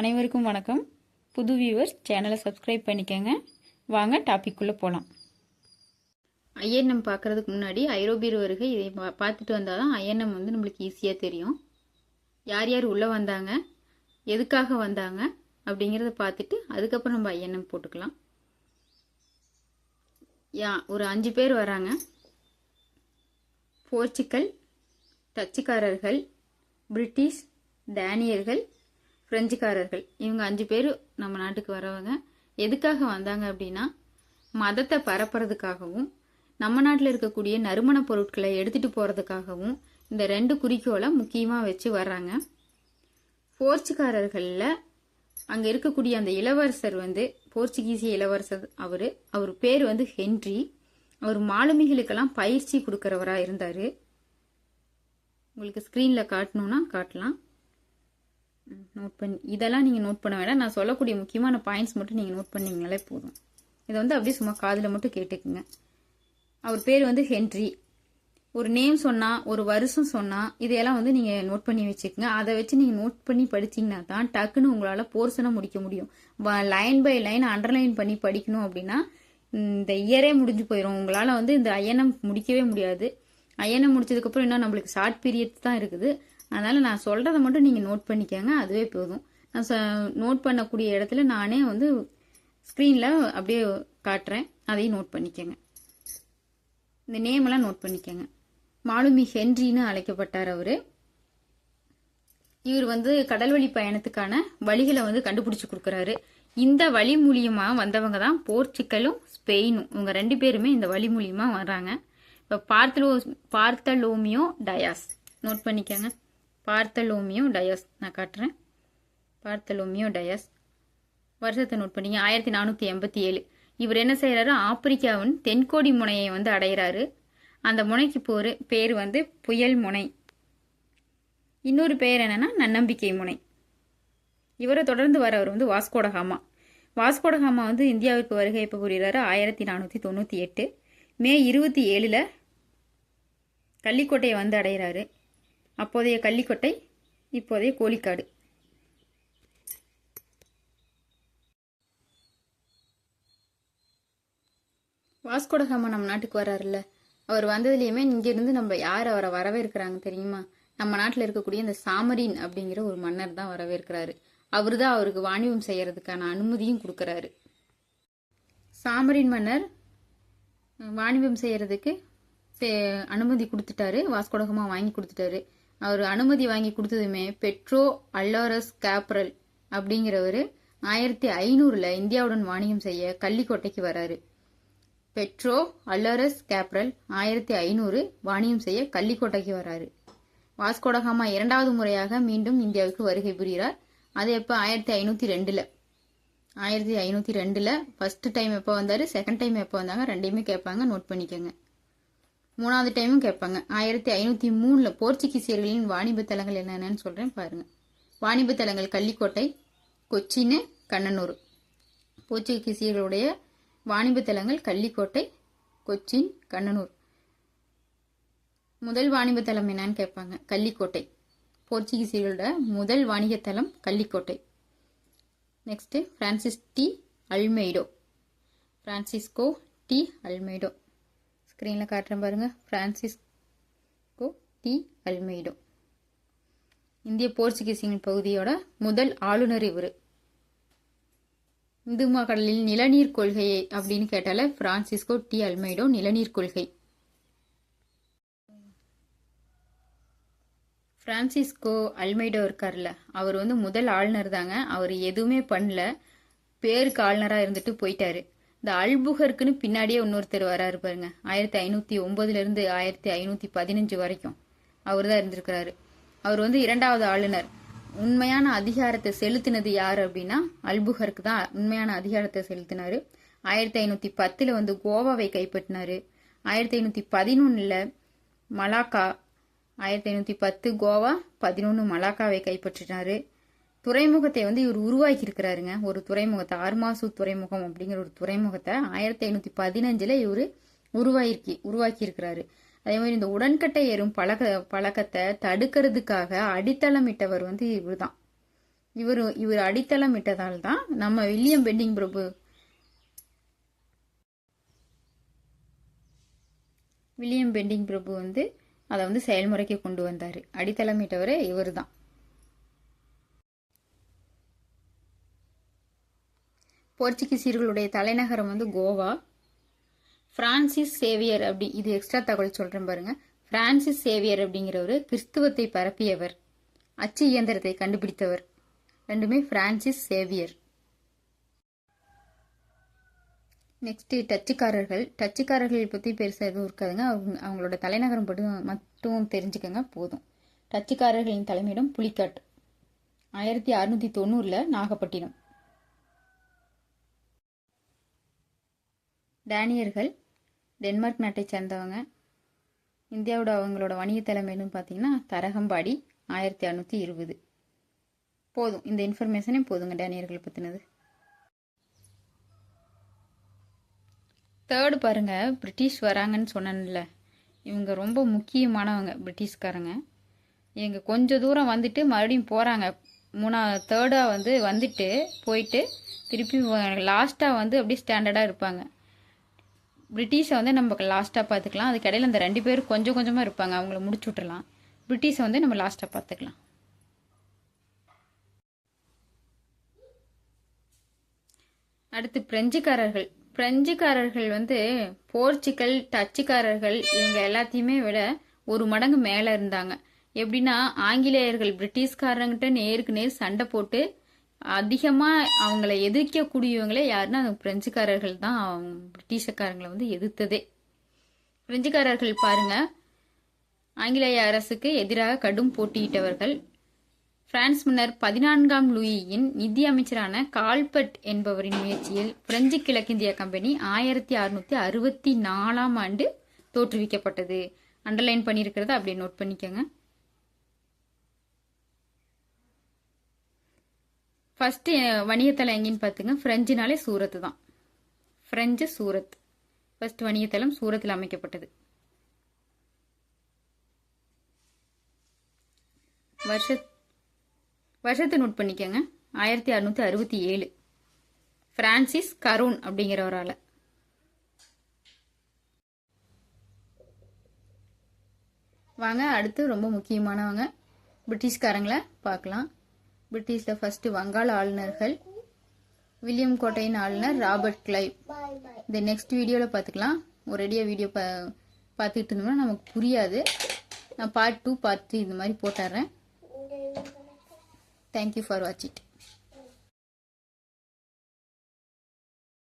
அனைவருக்கும் வணக்கம். புது வியூவர்ஸ் சேனலை சப்ஸ்கிரைப் பண்ணிக்கோங்க. வாங்க டாபிக்குள்ளே போகலாம் ஐஎன்எம் பார்க்குறதுக்கு முன்னாடி ஐரோப்பியர் வருகை இதை பார்த்துட்டு வந்தால் தான் ஐஎன்எம் வந்து நம்மளுக்கு ஈஸியாக தெரியும். யார் யார் உள்ளே வந்தாங்க? எதுக்காக வந்தாங்க? அப்படிங்கிறத பார்த்துட்டு அதுக்கப்புறம் நம்ம ஐஎன்எம் போட்டுக்கலாம். யா ஒரு அஞ்சு பேர் வராங்க. போர்ச்சுக்கல் டச்சுக்காரர்கள் பிரிட்டிஷ் டேனியர்கள் பிரெஞ்சுக்காரர்கள். இவங்க அஞ்சு பேர் நம்ம நாட்டுக்கு வரவங்க. எதுக்காக வந்தாங்க அப்படின்னா மதத்தை பரப்புறதுக்காகவும் நம்ம நாட்டில் இருக்கக்கூடிய நறுமணப் பொருட்களை எடுத்துகிட்டு போகிறதுக்காகவும் இந்த ரெண்டு குறிக்கோளை முக்கியமாக வச்சு வர்றாங்க. போர்ச்சுக்காரர்களில் அங்கே இருக்கக்கூடிய அந்த இளவரசர் வந்து போர்ச்சுகீசிய இளவரசர் அவர் அவர் பேர் வந்து ஹென்றி. அவர் மாலுமிகளுக்கெல்லாம் பயிற்சி கொடுக்குறவராக இருந்தார். உங்களுக்கு ஸ்க்ரீனில் காட்டணும்னா காட்டலாம். நோட் பண்ணி இதெல்லாம் நீங்கள் நோட் பண்ண வேண்டாம் நான் சொல்லக்கூடிய முக்கியமான பாயிண்ட்ஸ் மட்டும் நீங்கள் நோட் பண்ணிங்கனாலே போதும். இதை வந்து அப்படியே சும்மா காதில் மட்டும் கேட்டுக்குங்க. அவர் பேர் வந்து ஹென்றி. ஒரு நேம் சொன்னால் ஒரு வருஷம் சொன்னால் இதையெல்லாம் வந்து நீங்கள் நோட் பண்ணி வச்சுக்கோங்க. அதை வச்சு நீங்கள் நோட் பண்ணி படிச்சிங்கன்னா தான் டக்குன்னு உங்களால் போர்ஷனை முடிக்க முடியும். லைன் பை லைன் அண்டர்லைன் பண்ணி படிக்கணும் அப்படின்னா இந்த இயரே முடிஞ்சு போயிடும் உங்களால் வந்து இந்த ஐஎன்எம் முடிக்கவே முடியாது. ஐஎன்எம் முடிச்சதுக்கப்புறம் இன்னும் நம்மளுக்கு ஷார்ட் பீரியட் தான் இருக்குது. அதனால் நான் சொல்கிறத மட்டும் நீங்கள் நோட் பண்ணிக்கோங்க அதுவே போதும். நான் நோட் பண்ணக்கூடிய இடத்துல நானே வந்து ஸ்க்ரீனில் அப்படியே காட்டுறேன். அதையும் நோட் பண்ணிக்கோங்க. இந்த நேம் எல்லாம் நோட் பண்ணிக்கோங்க. மாலுமி ஹென்ரின்னு அழைக்கப்பட்டார் அவர். இவர் வந்து கடல்வழி பயணத்துக்கான வழிகளை வந்து கண்டுபிடிச்சு கொடுக்குறாரு. இந்த வழி மூலியமாக வந்தவங்க தான் போர்ச்சுக்கலும் ஸ்பெயினும். இவங்க ரெண்டு பேருமே இந்த வழி மூலியமாக வர்றாங்க. இப்போ பார்த்தலோ பார்த்தலோமியோ டயாஸ். நோட் பண்ணிக்கோங்க. Bartolomeu Dias. நான் காட்டுறேன். Bartolomeu Dias. வருஷத்தை நோட் பண்ணிங்க. ஆயிரத்தி நானூற்றி எண்பத்தி ஏழு. இவர் என்ன செய்கிறாரு ஆப்பிரிக்காவின் தென்கோடி முனையை வந்து அடைகிறாரு அந்த முனைக்கு போர் பேர் வந்து புயல் முனை. இன்னொரு பேர் என்னன்னா நன்னம்பிக்கை முனை. இவரை தொடர்ந்து வரவர் வந்து வாஸ்கோடகாமா வாஸ்கோடகாமா வந்து இந்தியாவிற்கு வருகை இப்போ புரிகிறாரு ஆயிரத்தி நானூற்றி தொண்ணூற்றி எட்டு. மே இருபத்தி ஏழில் கள்ளிக்கோட்டையை வந்து அடைகிறாரு அப்போதைய கள்ளிக்கொட்டை இப்போதைய கோழிக்காடு. வாஸ்கோடகாமா நம்ம நாட்டுக்கு வராருல்ல. அவர் வந்ததுலேயுமே இங்கேருந்து நம்ம யார் அவரை வரவேற்கிறாங்க தெரியுமா? நம்ம நாட்டில் இருக்கக்கூடிய இந்த சாமரின் அப்படிங்கிற ஒரு மன்னர் தான் வரவேற்கிறாரு. அவர் தான் அவருக்கு வாணிபம் செய்யறதுக்கான அனுமதியும் கொடுக்குறாரு. சாமரின் மன்னர் வாணிபம் செய்யறதுக்கு அனுமதி கொடுத்துட்டாரு. வாஸ்கோடகமாக வாங்கி கொடுத்துட்டாரு. அவர் அனுமதி வாங்கி கொடுத்ததுமே பெட்ரோ அல்லோரஸ் கேப்ரல் அப்படிங்கிறவர் ஆயிரத்தி ஐநூறுல இந்தியாவுடன் வாணிகம் செய்ய கள்ளிக்கோட்டைக்கு வராரு. பெட்ரோ அல்லோரஸ் கேப்ரல் ஆயிரத்தி ஐநூறு வாணியம் செய்ய கள்ளிக்கோட்டைக்கு வராரு. வாஸ்கோடகாமா இரண்டாவது முறையாக மீண்டும் இந்தியாவுக்கு வருகை புரிகிறார். அது எப்போ? ஆயிரத்தி ஐநூற்றி ரெண்டில். ஆயிரத்தி ஐநூற்றி ரெண்டில் ஃபஸ்ட்டு டைம் எப்போ வந்தார்? செகண்ட் டைம் எப்போ வந்தாங்க? ரெண்டையுமே கேட்பாங்க. நோட் பண்ணிக்கோங்க. மூணாவது டைமும் கேட்பாங்க. ஆயிரத்தி ஐநூற்றி மூணில் போர்ச்சுகீசியர்களின் வாணிப தலங்கள் என்னென்னு சொல்கிறேன் பாருங்கள் வாணிப தலங்கள் கள்ளிக்கோட்டை கொச்சின் கண்ணனூர். போர்ச்சுகீசியர்களுடைய வாணிப தலங்கள் கள்ளிக்கோட்டை கொச்சின் கண்ணனூர். முதல் வாணிப தலம் என்னன்னு கேட்பாங்க. கள்ளிக்கோட்டை. போர்ச்சுகீசியர்களோட முதல் வாணிக தலம் Kallikottai. Next Francis de Almeida Francisco de Almeida ஸ்க்ரீனில் காட்டுறேன் பாருங்கள் ஃப்ரான்சிஸ்கோ டி அல்மெய்டோ இந்திய போர்ச்சுகீசியர்கள் பகுதியோட முதல் ஆளுநர் இவர். இந்து கடலில் நிலநீர் கொள்கையை அப்படின்னு கேட்டால பிரான்சிஸ்கோ டி அல்மைடோ நிலநீர் கொள்கை. பிரான்சிஸ்கோ அல்மைடோ இருக்கார்ல அவர் வந்து முதல் ஆளுநர் தாங்க. அவர் எதுவுமே பண்ணல. பேருக்கு ஆளுநராக இருந்துட்டு போயிட்டாரு. இந்த அல்புகருக்குன்னு பின்னாடியே இன்னொருத்தர் வராரு பாருங்க. ஆயிரத்தி ஐநூற்றி ஒன்பதுலேருந்து ஆயிரத்தி ஐநூற்றி பதினஞ்சு வரைக்கும் அவர் தான் இருந்திருக்கிறாரு. அவர் வந்து இரண்டாவது ஆளுநர். உண்மையான அதிகாரத்தை செலுத்தினது யார் அப்படின்னா அல்புகருக்கு தான் உண்மையான அதிகாரத்தை செலுத்தினாரு. ஆயிரத்தி ஐநூற்றி பத்தில் வந்து கோவாவை கைப்பற்றினாரு. ஆயிரத்தி ஐநூற்றி பதினொன்றில் மலாக்கா ஆயிரத்தி ஐநூற்றி பத்து கோவா பதினொன்று மலாக்காவை கைப்பற்றினாரு. துறைமுகத்தை வந்து இவர் உருவாக்கி இருக்கிறாருங்க ஒரு துறைமுகத்தை ஆர்மாசு துறைமுகம் அப்படிங்கிற ஒரு துறைமுகத்தை ஆயிரத்தி ஐநூற்றி பதினஞ்சில் இவர் உருவாயிருக்கி உருவாக்கி இருக்கிறாரு அதே மாதிரி இந்த உடன்கட்டை ஏறும் பழக பழக்கத்தை தடுக்கிறதுக்காக அடித்தளமிட்டவர் வந்து இவர் தான் இவர் இவர் அடித்தளம் இட்டதால் தான் நம்ம வில்லியம் பெண்டிங் பிரபு. வில்லியம் பெண்டிங் பிரபு வந்து அதை வந்து செயல்முறைக்கு கொண்டு வந்தார். அடித்தளமிட்டவரே இவர் தான் போர்ச்சுகீசியர்களுடைய தலைநகரம் வந்து கோவா. பிரான்சிஸ் சேவியர் அப்படி இது எக்ஸ்ட்ரா தகவல் சொல்கிறேன் பாருங்கள் பிரான்சிஸ் சேவியர் அப்படிங்கிறவர் கிறிஸ்துவத்தை பரப்பியவர். அச்சு இயந்திரத்தை கண்டுபிடித்தவர். ரெண்டுமே பிரான்சிஸ் சேவியர். நெக்ஸ்ட் டச்சுக்காரர்கள். டச்சுக்காரர்கள் பற்றி பெருசாக எதுவும் இருக்காதுங்க. அவங்க அவங்களோட தலைநகரம் மட்டும் மட்டும் தெரிஞ்சுக்கங்க போதும். டச்சுக்காரர்களின் தலைமையிடம் புலிக்காட் ஆயிரத்தி அறுநூற்றி தொண்ணூறில் நாகப்பட்டினம். டேனியர்கள் டென்மார்க் நாட்டை சேர்ந்தவங்க. இந்தியாவோட அவங்களோட வணிக தலைமைன்னு பார்த்தீங்கன்னா தரகம்பாடி ஆயிரத்தி அறநூற்றி இருபது. போதும் இந்த இன்ஃபர்மேஷனே போதுங்க டேனியர்களை பற்றினது தேர்டு பாருங்க பிரிட்டிஷ் வராங்கன்னு சொன்னேன்ல. இவங்க ரொம்ப முக்கியமானவங்க பிரிட்டிஷ்காரங்க. இவங்க கொஞ்சம் தூரம் வந்துட்டு மறுபடியும் போகிறாங்க மூணா தேர்டாக வந்து வந்துட்டு போயிட்டு திருப்பி லாஸ்ட்டாக வந்து அப்படியே ஸ்டாண்டர்டாக இருப்பாங்க. பிரிட்டிஷை வந்து நம்ம லாஸ்ட்டாக பார்த்துக்கலாம். அதுக்கு இடையில அந்த ரெண்டு பேரும் கொஞ்சம் கொஞ்சமாக இருப்பாங்க. அவங்கள முடிச்சு விட்டுறலாம். பிரிட்டிஷை வந்து நம்ம லாஸ்ட்டாக பார்த்துக்கலாம். அடுத்து பிரெஞ்சுக்காரர்கள். பிரெஞ்சுக்காரர்கள் வந்து போர்ச்சுகல் டச்சுக்காரர்கள் இவங்க எல்லாத்தையுமே விட ஒரு மடங்கு மேலே இருந்தாங்க. எப்படின்னா ஆங்கிலேயர்கள் பிரிட்டிஷ்காரங்கிட்ட நேருக்கு நேர் சண்டை போட்டு அதிகமாக அவங்கள எதிர்க்கக்கூடியவங்களே யாருன்னா அந்த பிரெஞ்சுக்காரர்கள் தான். அவங்க பிரிட்டிஷக்காரங்களை வந்து எதிர்த்ததே. பிரெஞ்சுக்காரர்கள் பாருங்க. ஆங்கிலேய அரசுக்கு எதிராக கடும் போட்டியிட்டவர்கள். பிரான்ஸ் மன்னர் பதினான்காம் லூயியின் நிதி அமைச்சரான கால்பட் என்பவரின் முயற்சியில் பிரெஞ்சு கிழக்கிந்திய கம்பெனி ஆயிரத்தி அறுநூத்தி அறுபத்தி நாலாம் ஆண்டு தோற்றுவிக்கப்பட்டது. அண்டர்லைன் பண்ணியிருக்கிறத அப்படியே நோட் பண்ணிக்கோங்க. ஃபஸ்ட்டு eh, வணிகத்தலம் எங்கேன்னு பார்த்துங்க. ஃப்ரெஞ்சுனாலே சூரத்து தான். ஃப்ரெஞ்சு சூரத். ஃபஸ்ட் வணிகத்தலம் சூரத்தில் அமைக்கப்பட்டது. வருஷ வருஷத்தை நோட் பண்ணிக்கோங்க. ஆயிரத்தி அறுநூத்தி அறுபத்தி ஏழு. பிரான்சிஸ் கரூன் அப்படிங்கிறவரால். வாங்க அடுத்து ரொம்ப முக்கியமானவங்க. பிரிட்டிஷ்காரங்களை பார்க்கலாம். பிரிட்டிஷில் ஃபஸ்ட்டு வங்காள ஆளுநர்கள் வில்லியம் கோட்டையின் ஆளுநர் ராபர்ட் கிளைவ். இந்த நெக்ஸ்ட் வீடியோவில் பார்த்துக்கலாம் ஒரேடியாக வீடியோ பா பார்த்துக்கிட்டு இருந்தோம்னா நமக்கு புரியாது. நான் பார்ட் டூ பார்ட் த்ரீ இந்த மாதிரி போட்டுறேன். Thank you for watch